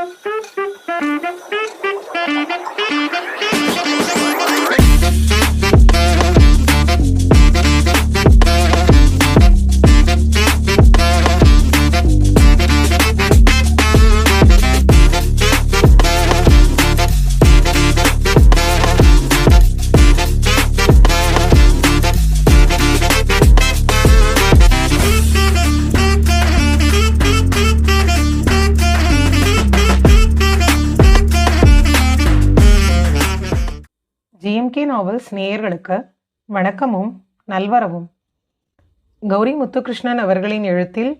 Thank you. Novels நேயர்களுக்கு வணக்கமும் நல்வரவும். கௌரி முத்துகிருஷ்ணன் அவர்களின் எழுத்தில்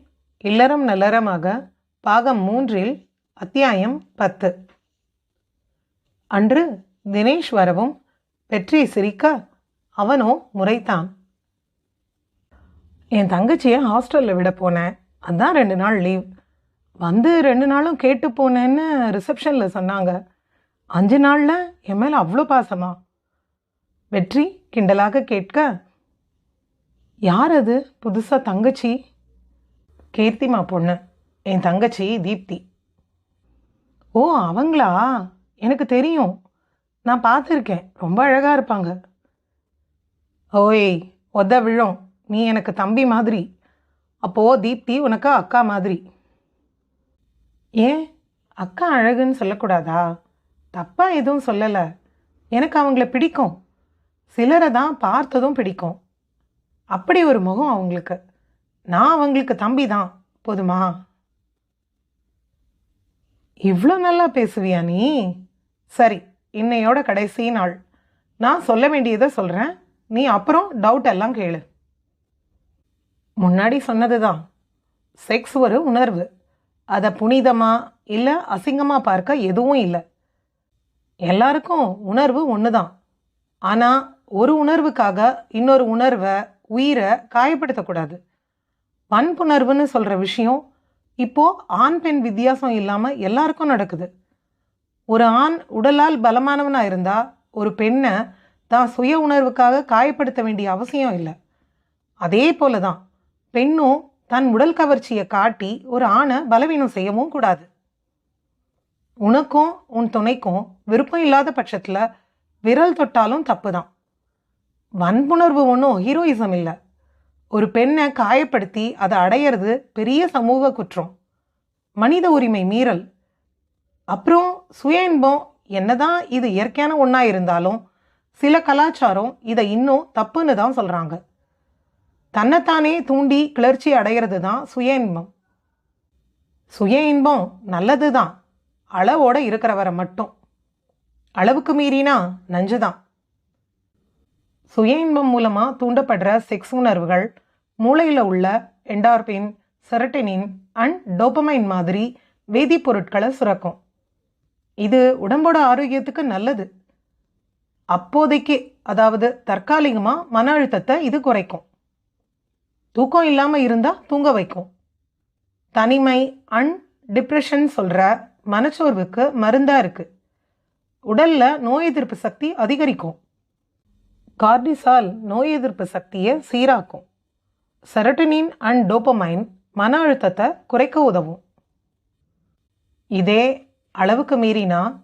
இல்லறம் நல்லறமாக பாகம் மூன்றில் அத்தியாயம் பத்து. அன்று தினேஷ் வரவும் பெற்றி சிரிக்க அவனோ முறைத்தான். என் தங்கச்சியை ஹாஸ்டலில் விட போனேன். அதான் ரெண்டு நாள் லீவ். வந்து ரெண்டு நாளும் கேட்டு போனேன்னு ரிசப்ஷனில் சொன்னாங்க. அஞ்சு நாளில் என் மேலே அவ்வளோ பாசமா? வெற்றி கிண்டலாக கேட்க யார் அது புதுசாக தங்கச்சி? கீர்த்திமா பொண்ணு. என் தங்கச்சி தீப்தி. ஓ அவங்களா? எனக்கு தெரியும். நான் பார்த்துருக்கேன். ரொம்ப அழகாக இருப்பாங்க. ஓய் ஒத விழும். நீ எனக்கு தம்பி மாதிரி. அப்போது தீப்தி உனக்கு அக்கா மாதிரி. ஏன்? அக்கா அழகுன்னு சொல்லக்கூடாதா? தப்பாக எதுவும் சொல்லலை. எனக்கு அவங்கள பிடிக்கும். சிலரை தான் பார்த்ததும் பிடிக்கும். அப்படி ஒரு முகம் அவங்களுக்கு. நான் அவங்களுக்கு தம்பி தான் போதுமா? இவ்வளோ நல்லா பேசுவியா நீ? சரி இன்னையோட கடைசி நாள். நான் சொல்ல வேண்டியதை சொல்கிறேன் நீ அப்புறம் டவுட் எல்லாம் கேளு. முன்னாடி சொன்னது தான் செக்ஸ் ஒரு உணர்வு. அதை புனிதமாக இல்லை அசிங்கமாக பார்க்க எதுவும் இல்லை. எல்லாருக்கும் உணர்வு ஒன்று தான் ஆனால் ஒரு உணர்வுக்காக இன்னொரு உணர்வை உயிரை காயப்படுத்தக்கூடாது. வன்புணர்வுன்னு சொல்கிற விஷயம் இப்போது ஆண் பெண் வித்தியாசம் இல்லாமல் எல்லாருக்கும் நடக்குது. ஒரு ஆண் உடலால் பலமானவனாக இருந்தால் ஒரு பெண்ணை தான் சுய உணர்வுக்காக காயப்படுத்த வேண்டிய அவசியம் இல்லை. அதே போல தான் பெண்ணும் தன் உடல் கவர்ச்சியை காட்டி ஒரு ஆணை பலவீனம் செய்யவும் கூடாது. உனக்கும் உன் துணைக்கும் விருப்பம் இல்லாத பட்சத்தில் விரல் தொட்டாலும் தப்பு தான் வன்புணர்வு ஒன்றும் ஹீரோயிசம் இல்லை. ஒரு பெண்ணை காயப்படுத்தி அதை அடையிறது பெரிய சமூக குற்றம். மனித உரிமை மீறல். அப்புறம் சுய இன்பம் என்னதான் இது இயற்கையான ஒன்றா இருந்தாலும் சில கலாச்சாரம் இதை இன்னும் தப்புன்னு தான் சொல்கிறாங்க தன்னைத்தானே தூண்டி கிளர்ச்சி அடையிறது தான் சுய இன்பம் சுய இன்பம் நல்லது தான் அளவோடு இருக்கிறவரை மட்டும். அளவுக்கு மீறினா நஞ்சு தான் சுய இன்பம் மூலமாக தூண்டப்படுற செக்ஸ் உணர்வுகள் மூளையில் உள்ள என்டார்பின் செரட்டினின் அண்ட் டோபமைன் மாதிரி வேதிப்பொருட்களை சுரக்கும். இது உடம்போட ஆரோக்கியத்துக்கு நல்லது. அப்போதைக்கு அதாவது தற்காலிகமாக மன அழுத்தத்தை இது குறைக்கும். தூக்கம் இல்லாமல் இருந்தால் தூங்க வைக்கும். தனிமை அண்ட் டிப்ரெஷன் சொல்கிற மனச்சோர்வுக்கு மருந்தாக இருக்குது உடலில் நோய் எதிர்ப்பு சக்தி அதிகரிக்கும். கார்டிசால் நோய் எதிர்ப்பு சக்தியை சீராக்கும். செரட்டனின் அண்ட் டோப்பமைன் மன அழுத்தத்தை குறைக்க உதவும். இதே அளவுக்கு மீறினா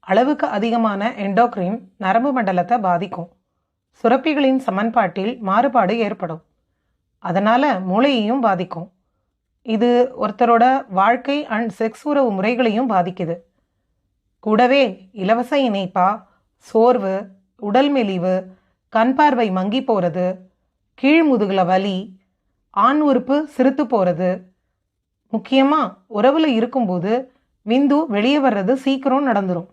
அளவுக்கு அதிகமான எண்டோக்ரின் நரம்பு மண்டலத்தை பாதிக்கும். சுரப்பிகளின் சமன்பாட்டில் மாறுபாடு ஏற்படும். அதனால் மூளையையும் பாதிக்கும். இது ஒருத்தரோட வாழ்க்கை அண்ட் செக்ஸ் உறவு முறைகளையும் பாதிக்குது. கூடவே இலவச இணைப்பா சோர்வு உடல் மெலிவு கண் பார்வை மங்கி போகிறது கீழ்முதுகில் வலி ஆண் உறுப்பு சிறுத்து போகிறது முக்கியமாக உறவில் இருக்கும்போது விந்து வெளியே வர்றது சீக்கிரம் நடந்துடும்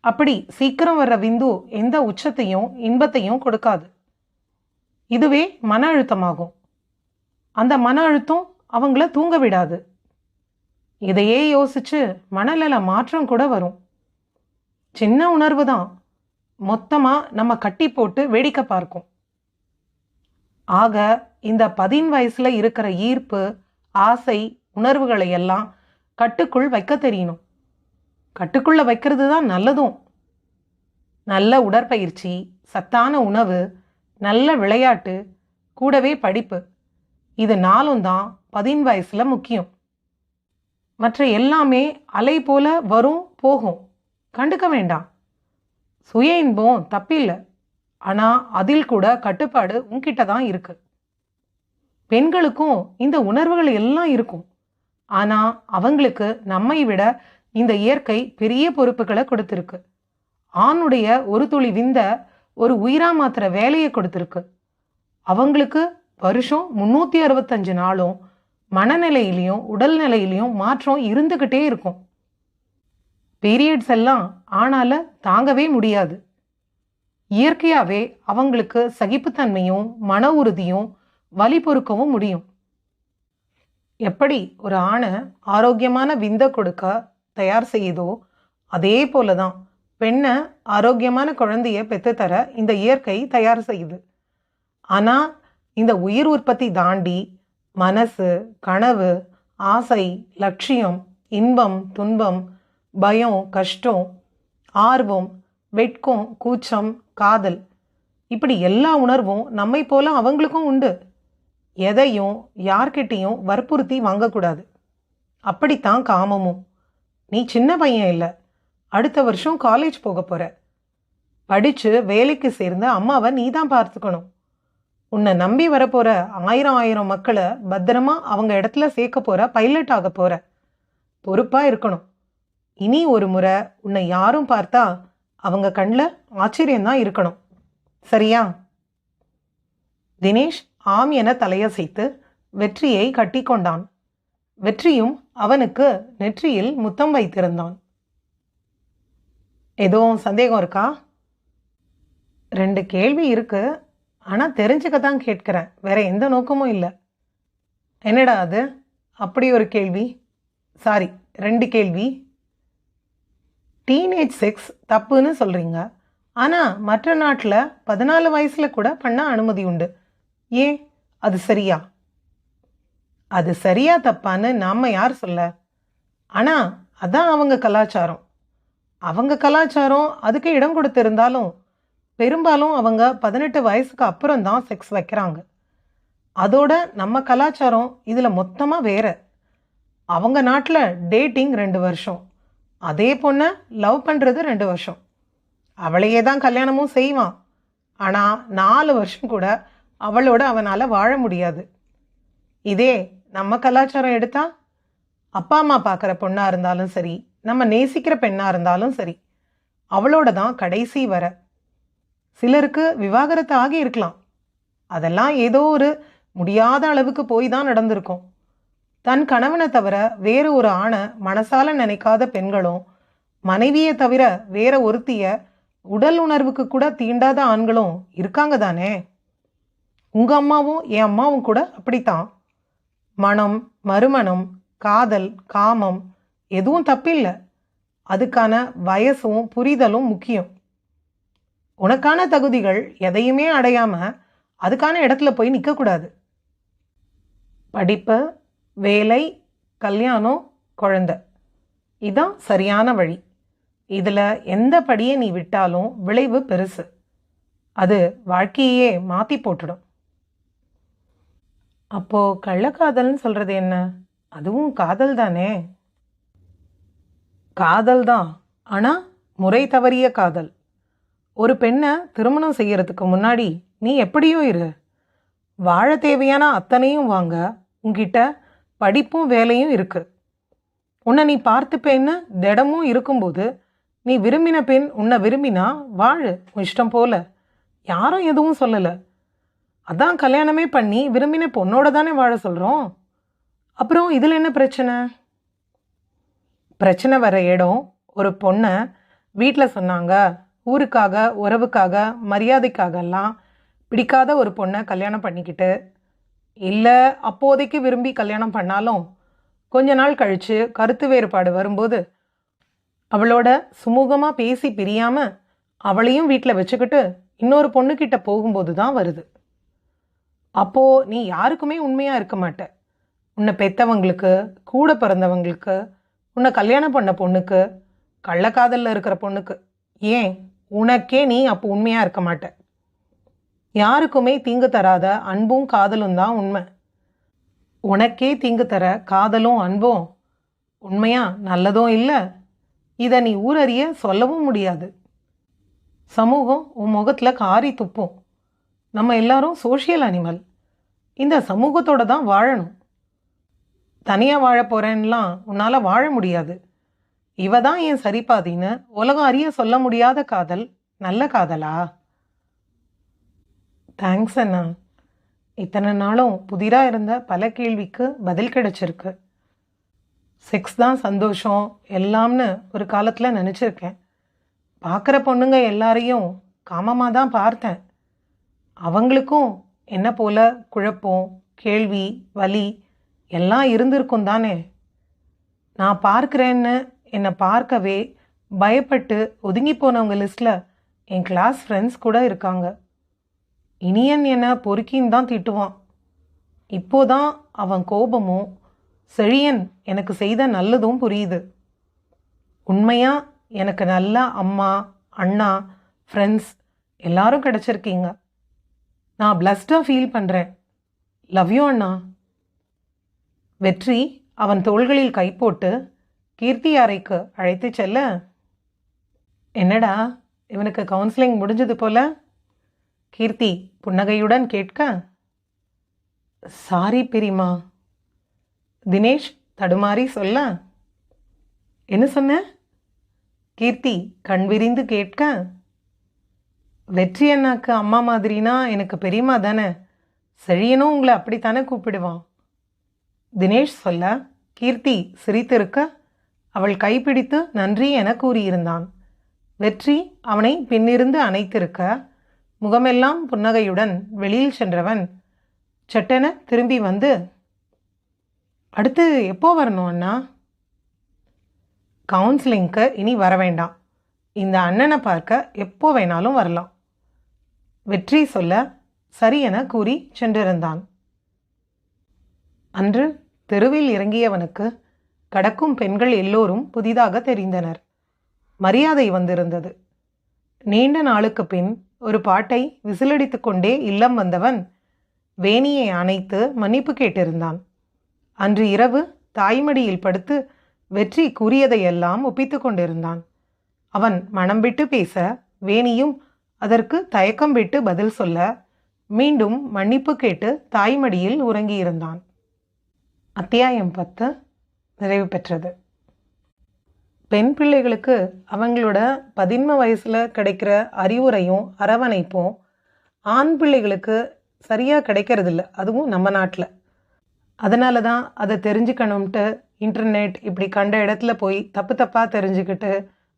அப்படி சீக்கிரம் வர்ற விந்து எந்த உச்சத்தையும் இன்பத்தையும் கொடுக்காது. இதுவே மன அழுத்தமாகும். அந்த மன அழுத்தம் அவங்கள தூங்க விடாது. இதையே யோசிச்சு மனநல மாற்றம் கூட வரும். சின்ன உணர்வு தான். மொத்தமாக நம்ம கட்டி போட்டு வேடிக்கை பார்க்கும். ஆக இந்த பதின் வயசில் இருக்கிற ஈர்ப்பு ஆசை உணர்வுகளை எல்லாம் கட்டுக்குள் வைக்க தெரியணும். கட்டுக்குள்ளே வைக்கிறது தான் நல்லதும். நல்ல உடற்பயிற்சி சத்தான உணவு நல்ல விளையாட்டு கூடவே படிப்பு. இது நாளும் தான் பதின் வயசில் முக்கியம். மற்ற எல்லாமே அலை போல வரும் போகும். கண்டுக்க வேண்டாம். சுய இன்பம் தப்பில்லை. ஆனால் அதில் கூட கட்டுப்பாடு உங்ககிட்ட தான் இருக்கு. பெண்களுக்கும் இந்த உணர்வுகள் எல்லாம் இருக்கும். ஆனால் அவங்களுக்கு நம்மை விட இந்த இயற்கை பெரிய பொறுப்புகளை கொடுத்துருக்கு. ஆணுடைய ஒரு துளி விந்த ஒரு உயிரா மாத்திர வேலையை கொடுத்துருக்கு. அவங்களுக்கு வருஷம் முந்நூற்றி அறுபத்தஞ்சு நாளும் மனநிலையிலையும் உடல்நிலையிலையும் மாற்றம் இருந்துக்கிட்டே இருக்கும். பீரியட்ஸ் எல்லாம் ஆனால தாங்கவே முடியாது. இயற்கையாகவே அவங்களுக்கு சகிப்புத்தன்மையும் மன உறுதியும் வலி பொறுக்கவும் முடியும். எப்படி ஒரு ஆணை ஆரோக்கியமான விந்த கொடுக்க தயார் செய்யுதோ அதே போல தான் பெண்ணை ஆரோக்கியமான குழந்தைய பெற்றுத்தர இந்த இயற்கை தயார் செய்யுது. ஆனால் இந்த உயிர் உற்பத்தி தாண்டி மனசு கனவு ஆசை லட்சியம் இன்பம் துன்பம் பயம் கஷ்டம் ஆர்வம் வெட்கம் கூச்சம் காதல். இப்படி எல்லா உணர்வும் நம்மை போல அவங்களுக்கும் உண்டு. எதையும் யார்கிட்டையும் வற்புறுத்தி வாங்கக்கூடாது. அப்படித்தான் காமமும். நீ சின்ன பையன் இல்லை. அடுத்த வருஷம் காலேஜ் போக போகிற படித்து வேலைக்கு சேர்ந்து அம்மாவை நீ தான் பார்த்துக்கணும். உன்னை நம்பி வரப்போகிற ஆயிரம் ஆயிரம் மக்களை பத்திரமா அவங்க இடத்துல சேர்க்க போகிற பைலட் ஆக போகிற பொறுப்பாக இருக்கணும். இனி ஒரு முறை உன்னை யாரும் பார்த்தா அவங்க கண்ணில் ஆச்சரியம்தான் இருக்கணும். சரியா? தினேஷ் ஆம் என தலையசைத்து வெற்றியை கட்டிக்கொண்டான் வெற்றியும் அவனுக்கு நெற்றியில் முத்தம் வைத்திருந்தான். எதுவும் சந்தேகம் இருக்கா? ரெண்டு கேள்வி இருக்கு. ஆனால் தெரிஞ்சுக்க தான் கேட்கிறேன். வேற எந்த நோக்கமும் இல்லை. என்னடா அது? அப்படி ஒரு கேள்வி. சாரி ரெண்டு கேள்வி. டீனேஜ் செக்ஸ் தப்புன்னு சொல்கிறீங்க ஆனால் மற்ற நாட்டில் பதினாலு வயசில் கூட பண்ண அனுமதி உண்டு. ஏன்? அது சரியா? அது சரியா தப்பான்னு நாம் யார் சொல்ல? ஆனால் அதான் அவங்க கலாச்சாரம். அவங்க கலாச்சாரம் அதுக்கு இடம் கொடுத்துருந்தாலும் பெரும்பாலும் அவங்க பதினெட்டு வயசுக்கு அப்புறம் தான் செக்ஸ் வைக்கிறாங்க. அதோட நம்ம கலாச்சாரம் இதில் மொத்தமாக வேற. அவங்க நாட்டில் டேட்டிங் ரெண்டு வருஷம். அதே பொண்ணை லவ் பண்ணுறது ரெண்டு வருஷம். அவளையே தான் கல்யாணமும் செய்வான். ஆனால் நாலு வருஷம் கூட அவளோட அவனால் வாழ முடியாது. இதே நம்ம கலாச்சாரம் எடுத்தால் அப்பா அம்மா பார்க்குற பொண்ணாக இருந்தாலும் சரி நம்ம நேசிக்கிற பெண்ணாக இருந்தாலும் சரி அவளோட தான் கடைசி வர. சிலருக்கு விவாகரத்து ஆகி இருக்கலாம். அதெல்லாம் ஏதோ ஒரு முடியாத அளவுக்கு போய் தான் நடந்திருக்கும். தன் கணவனை தவிர வேறு ஒரு ஆணை மனசால நினைக்காத பெண்களும் மனைவியை தவிர வேற ஒருத்திய உடல் உணர்வுக்கு கூட தீண்டாத ஆண்களும் இருக்காங்க தானே? உங்க அம்மாவும் என் அம்மாவும் கூட அப்படித்தான். மனம் மறுமணம் காதல் காமம் எதுவும் தப்பில்லை. அதுக்கான வயசும் புரிதலும் முக்கியம். உனக்கான தகுதிகள் எதையுமே அடையாம அதுக்கான இடத்துல போய் நிற்கக்கூடாது படிப்பு வேலை கல்யாணம் குழந்த. இதான் சரியான வழி. இதில் எந்த படியை நீ விட்டாலும் விளைவு பெருசு. அது வாழ்க்கையே மாற்றி போட்டுடும். அப்போது கள்ளக்காதல்னு சொல்கிறது என்ன? அதுவும் காதல் தானே? காதல் தான். ஆனால் முறை தவறிய காதல். ஒரு பெண்ணை திருமணம் செய்கிறதுக்கு முன்னாடி நீ எப்படியோ இரு. வாழ தேவையான அத்தனையும் வாங்க. உங்ககிட்ட படிப்பும் வேலையும் இருக்கு. உன்னை நீ பார்த்துப்பேன்னு திடமும் இருக்கும்போது நீ விரும்பின பெண் உன்னை விரும்பினா வாழு உன் இஷ்டம் போல. யாரும் எதுவும் சொல்லலை. அதான் கல்யாணமே பண்ணி விரும்பின பொண்ணோட தானே வாழ சொல்கிறோம் அப்புறம் இதில் என்ன பிரச்சனை? பிரச்சனை வர இடம் ஒரு பொண்ணை வீட்டில் சொன்னாங்க ஊருக்காக உறவுக்காக மரியாதைக்காகலாம் பிடிக்காத ஒரு பொண்ணை கல்யாணம் பண்ணிக்கிட்டு இல்லை அப்போதைக்கு விரும்பி கல்யாணம் பண்ணாலும் கொஞ்ச நாள் கழித்து கருத்து வேறுபாடு வரும்போது அவளோட சுமூகமாக பேசி பிரியாமல் அவளையும் வீட்டில் வச்சுக்கிட்டு இன்னொரு பொண்ணுக்கிட்ட போகும்போது தான் வருது. அப்போது நீ யாருக்குமே உண்மையாக இருக்க மாட்ட. உன்னை பெத்தவங்களுக்கு கூட பிறந்தவங்களுக்கு உன்னை கல்யாணம் பண்ண பொண்ணுக்கு கள்ளக்காதலில் இருக்கிற பொண்ணுக்கு. ஏன்? உனக்கே நீ அப்போ உண்மையாக இருக்க மாட்ட. யாருக்குமே தீங்கு தராத அன்பும் காதலும் தான் உண்மை. உனக்கே தீங்கு தர காதலும் அன்பும் உண்மையா நல்லதும் இல்லை? இதை நீ ஊரறிய சொல்லவும் முடியாது. சமூகம் உன் முகத்தில் காரி துப்பும். நம்ம எல்லாரும் சோஷியல் அனிமல் இந்த சமூகத்தோட தான் வாழணும். தனியாக வாழ போகிறேன்லாம் உன்னால் வாழ முடியாது. இவ தான் என் சரிபாதின்னு உலகம் அறிய சொல்ல முடியாத காதல் நல்ல காதலா? தேங்க்ஸ் அண்ணா. இத்தனை நாளும் புதிராக இருந்த பல கேள்விக்கு பதில் கிடைச்சிருக்கு. செக்ஸ் தான் சந்தோஷம் எல்லாம்னு ஒரு காலத்தில் நினச்சிருக்கேன். பார்க்குற பொண்ணுங்க எல்லாரையும் காமமாக தான் பார்த்தேன். அவங்களுக்கும் என்ன போல குழப்பம் கேள்வி வலி எல்லாம் இருந்திருக்கும் தானே. நான் பார்க்குறேன்னு என்னை பார்க்கவே பயப்பட்டு ஒதுங்கி போனவங்க லிஸ்ட்டில் என் கிளாஸ் ஃப்ரெண்ட்ஸ் கூட இருக்காங்க. இனியன் என்னை பொறுக்கின்னு தான் திட்டுவான். இப்போதான் அவன் கோபமும் செழியன் எனக்கு செய்த நல்லதும் புரியுது. உண்மையா எனக்கு நல்ல அம்மா அண்ணா ஃப்ரெண்ட்ஸ் எல்லாரும் கிடச்சிருக்கீங்க. நான் பிளஸ்டாக ஃபீல் பண்ணுறேன் லவ் யூ அண்ணா. வெற்றி அவன் தோள்களில் கை போட்டு கீர்த்தி அறைக்கு அழைத்து செல்ல? என்னடா இவனுக்கு கவுன்சிலிங் முடிஞ்சது போல? கீர்த்தி புன்னகையுடன் கேட்க சாரி பெரியம்மா. தினேஷ் தடுமாறி சொல்ல என்ன சொன்ன? கீர்த்தி கண் விரிந்து கேட்க வெற்றி அண்ணாக்கு அம்மா மாதிரினா எனக்கு பெரியம்மா தானே. செழியனும் உங்களை அப்படித்தானே கூப்பிடுவான். தினேஷ் சொல்ல கீர்த்தி சிரித்திருக்க அவள் கைப்பிடித்து நன்றி என கூறியிருந்தான். வெற்றி அவனை பின்னிருந்து அணைத்திருக்க முகமெல்லாம் புன்னகையுடன் வெளியில் சென்றவன் சட்டென திரும்பி வந்து அடுத்து எப்போ வரணும் அண்ணா? கவுன்சிலிங்க்கு இனி வர வேண்டாம். இந்த அண்ணனை பார்க்க எப்போ வேணாலும் வரலாம். வெற்றி சொல்ல சரி என கூறி சென்றிருந்தான். அன்று தெருவில் இறங்கியவனுக்கு கடக்கும் பெண்கள் எல்லோரும் புதிதாக தெரிந்தனர். மரியாதை வந்திருந்தது. நீண்ட நாளுக்கு பின் ஒரு பாட்டை விசிலடித்து கொண்டே இல்லம் வந்தவன் வேணியை அணைத்து மன்னிப்பு கேட்டிருந்தான். அன்று இரவு தாய்மடியில் படுத்து வெற்றி கூறியதையெல்லாம் ஒப்பித்து கொண்டிருந்தான். அவன் மனம் விட்டு பேச வேணியும் அதற்கு தயக்கம் விட்டு பதில் சொல்ல மீண்டும் மன்னிப்பு கேட்டு தாய்மடியில் உறங்கியிருந்தான். அத்தியாயம் பத்து நிறைவு பெற்றது. பெண் பிள்ளைகளுக்கு அவங்களோட பதின்ம வயசில் கிடைக்கிற அறிவுரையும் அரவணைப்பும் ஆண் பிள்ளைகளுக்கு சரியாக கிடைக்கிறதில்ல. அதுவும் நம்ம நாட்டில். அதனால தான் அதை தெரிஞ்சுக்கணும்ட்டு இன்டர்நெட் இப்படி கண்ட இடத்துல போய் தப்பு தப்பாக தெரிஞ்சுக்கிட்டு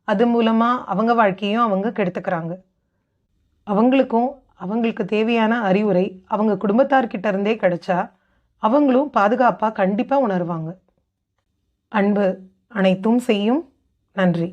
அது மூலமாக அவங்க வாழ்க்கையும் அவங்க கெடுத்துக்கிறாங்க. அவங்களுக்கும் அவங்களுக்கு தேவையான அறிவுரை அவங்க குடும்பத்தார்கிட்ட இருந்தே கிடைச்சா அவங்களும் பாதுகாப்பாக கண்டிப்பாக உணர்வாங்க. அன்பு அனைத்தும் செய்யும். நன்றி.